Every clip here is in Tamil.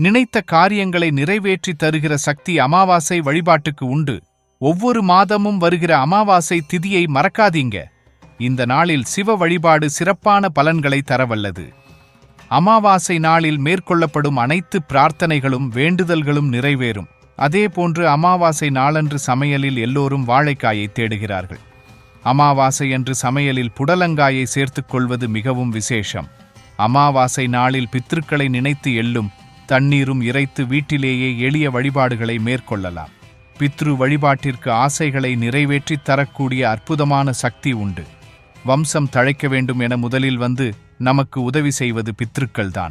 நினைத்த காரியங்களை நிறைவேற்றி தருகிற சக்தி அமாவாசை வழிபாட்டுக்கு உண்டு. ஒவ்வொரு மாதமும் வருகிற அமாவாசை திதியை மறக்காதீங்க. இந்த நாளில் சிவ வழிபாடு சிறப்பான பலன்களை தரவல்லது. அமாவாசை நாளில் மேற்கொள்ளப்படும் அனைத்து பிரார்த்தனைகளும் வேண்டுதல்களும் நிறைவேறும். அதேபோன்று அமாவாசை நாளன்று சமையலில் எல்லோரும் வாழைக்காயை தேடுகிறார்கள். அமாவாசை அன்று சமையலில் புடலங்காயை சேர்த்துக் கொள்வது மிகவும் விசேஷம். அமாவாசை நாளில் பித்ருக்களை நினைத்து எள்ளும் தண்ணீரும் இறைத்து வீட்டிலேயே எளிய வழிபாடுகளை மேற்கொள்ளலாம். பித்ரு வழிபாட்டிற்கு ஆசைகளை நிறைவேற்றித் தரக்கூடிய அற்புதமான சக்தி உண்டு. வம்சம் தழைக்க வேண்டும் என முதலில் வந்து நமக்கு உதவி செய்வது பித்ருக்கள்தான்.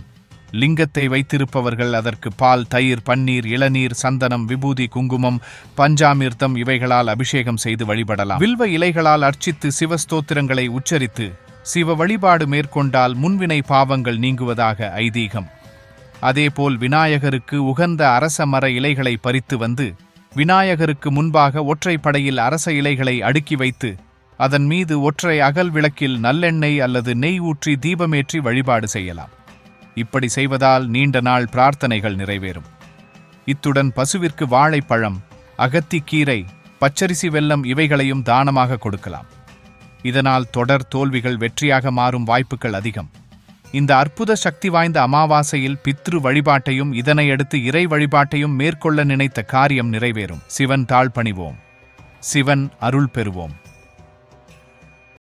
லிங்கத்தை வைத்திருப்பவர்கள் அதற்கு பால் தயிர் பன்னீர் இளநீர் சந்தனம் விபூதி குங்குமம் பஞ்சாமிர்தம் இவைகளால் அபிஷேகம் செய்து வழிபடலாம். வில்வ இலைகளால் அர்ச்சித்து சிவஸ்தோத்திரங்களை உச்சரித்து சிவ வழிபாடு மேற்கொண்டால் முன்வினை பாவங்கள் நீங்குவதாக ஐதீகம். அதேபோல் விநாயகருக்கு உகந்த அரச மர இலைகளை பறித்து வந்து விநாயகருக்கு முன்பாக ஒற்றைப்படையில் அரச இலைகளை அடுக்கி வைத்து அதன் மீது ஒற்றை அகல் விளக்கில் நல்லெண்ணெய் அல்லது நெய் ஊற்றி தீபமேற்றி வழிபாடு செய்யலாம். இப்படி செய்வதால் நீண்ட நாள் பிரார்த்தனைகள் நிறைவேறும். இத்துடன் பசுவிற்கு வாழைப்பழம் அகத்திக்கீரை பச்சரிசி வெல்லம் இவைகளையும் தானமாக கொடுக்கலாம். இதனால் தொடர் தோல்விகள் வெற்றியாக மாறும் வாய்ப்புகள் அதிகம். இந்த அற்புத சக்தி வாய்ந்த அமாவாசையில் பித்ரு வழிபாட்டையும் இதனையடுத்து இறை வழிபாட்டையும் மேற்கொள்ள நினைத்த காரியம் நிறைவேறும். சிவன் தாழ் பணிவோம் சிவன் அருள் பெறுவோம்.